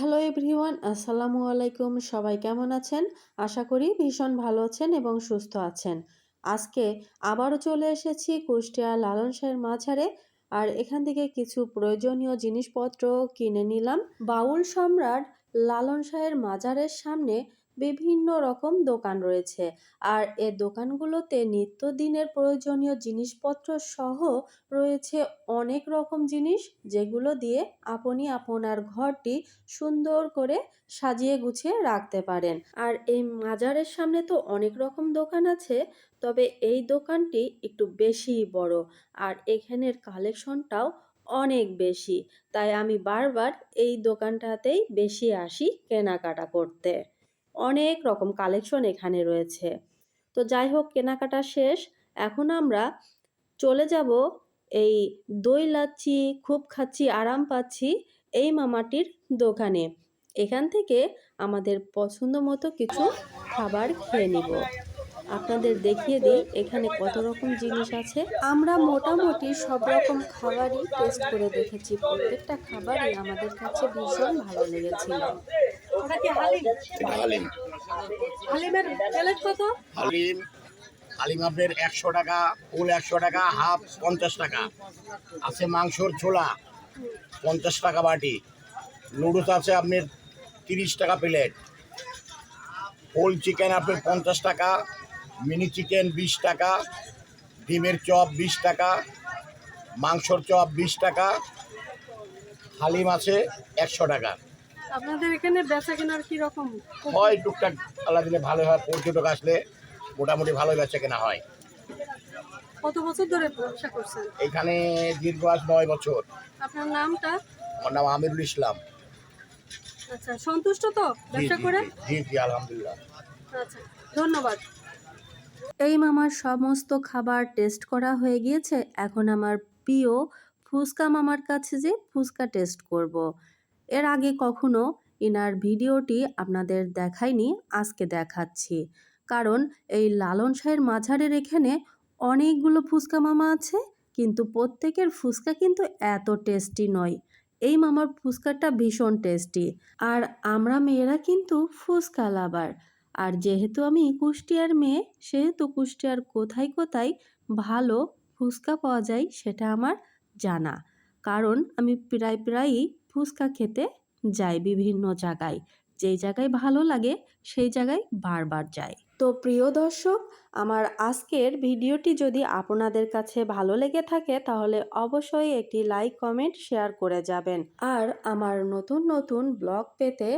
Hello everyone আসসালামু আলাইকুম সবাই কেমন আছেন? আশা করি ভীষণ ভালো আছেন এবং সুস্থ আছেন। আজকে আবারও চলে এসেছি কুষ্টিয়া লালন শাহের মাঝারে আর এখান থেকে কিছু প্রয়োজনীয় জিনিসপত্র কিনে নিলাম। বাউল সম্রাট লালন শাহের মাজারের সামনে বিভিন্ন রকম দোকান রয়েছে। আর এ দোকানগুলোতে নিত্যদিনের প্রয়োজনীয় জিনিসপত্র সহ রয়েছে অনেক রকম জিনিস, যেগুলো দিয়ে আপনি আপনার ঘরটি সুন্দর করে সাজিয়ে গুছিয়ে রাখতে পারেন। আর এই মাজারের সামনে তো অনেক রকম দোকান আছে, তবে এই দোকানটি একটু বেশিই বড়। আর এখানের কালেকশনটাও অনেক বেশি। তাই আমি বারবার এই দোকানটাতেই বেশি আসি কেনাকাটা করতে। অনেক রকম কালেকশন এখানে রয়েছে। তো যাই হোক, কেনাকাটা শেষ। এখন আমরা চলে যাব এই দই লাচ্ছি, খুব খাচ্ছি, আরাম পাচ্ছি এই মামাটির দোকানে। এখান থেকে আমাদের পছন্দ মতো কিছু খাবার খেয়ে নিব। আপনাদের দেখিয়ে দিই এখানে কত রকম জিনিস আছে। আমরা মোটামুটি সব রকম খাবারই টেস্ট করে দেখেছি। প্রত্যেকটা খাবারই আমাদের কাছে ভীষণ ভালো লেগেছিল। ওটা কি হালিম? এটা হালিম। হালিমের প্লেট কত? হালিম হালিম আপনার একশো টাকা ফুল একশো টাকা হাফ পঞ্চাশ টাকা। আছে মাংসর ছোলা পঞ্চাশ টাকা বাটি। নুডলস আছে আপনার তিরিশ টাকা প্লেট। হোল চিকেন আপনার পঞ্চাশ টাকা মিনি চিকেন বিশ টাকা ডিমের চপ বিশ টাকা মাংসর চপ বিশ টাকা। হালিম আছে একশো টাকা। আপনাদের এখানে বেচা কেনার কি রকম? হয় টুকটাক আল্লাহ দিলে ভালো হয় পর্যটক আসলে মোটামুটি ভালো বেচা কেনা হয়। কত বছর ধরে ব্যবসা করছেন? এখানে দীর্ঘ আজ নয় বছর। আপনার নামটা? আমার নাম আমিরুল ইসলাম। আচ্ছা সন্তুষ্ট তো ব্যবসা করে? জি জি আলহামদুলিল্লাহ। আচ্ছা ধন্যবাদ। এই মামার সমস্ত খাবার টেস্ট করা হয়ে গিয়েছে। এখন আমার প্রিয় ফুচকা মামার কাছে যে ফুচকা টেস্ট করব। এর আগে কখনো ইনার ভিডিওটি আপনাদের দেখাইনি, আজকে দেখাচ্ছি। কারণ এই লালন শাহের মাঝারের এখানে অনেকগুলো ফুচকা মামা আছে, কিন্তু প্রত্যেকের ফুচকা কিন্তু এত টেস্টি নয়। এই মামার ফুচকাটা ভীষণ টেস্টি। আর আমরা মেয়েরা কিন্তু ফুচকা লাভার। আর যেহেতু আমি কুষ্টিয়ার মেয়ে, সেহেতু কুষ্টিয়ার কোথায় কোথায় ভালো ফুচকা পাওয়া যায় সেটা আমার জানা। কারণ আমি প্রায় প্রায়ই ফুচকা খেতে যাই বিভিন্ন জায়গায়। যেই জায়গায় ভালো লাগে, সেই জায়গায় বারবার যায়। তো প্রিয় দর্শক, আমার আজকের ভিডিওটি যদি আপনাদের কাছে ভালো লেগে থাকে, তাহলে অবশ্যই একটি লাইক, কমেন্ট, শেয়ার করে যাবেন। আর আমার নতুন নতুন ব্লগ পেতে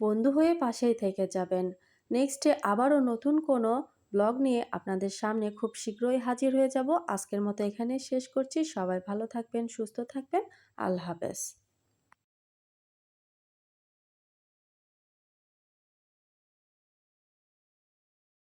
বন্ধু হয়ে পাশেই থেকে যাবেন। নেক্সটে আবারও নতুন কোনো ব্লগ নিয়ে আপনাদের সামনে খুব শীঘ্রই হাজির হয়ে যাব। আজকের মতো এখানে শেষ করছি। সবাই ভালো থাকবেন, সুস্থ থাকবেন। আল্লাহ হাফেজ।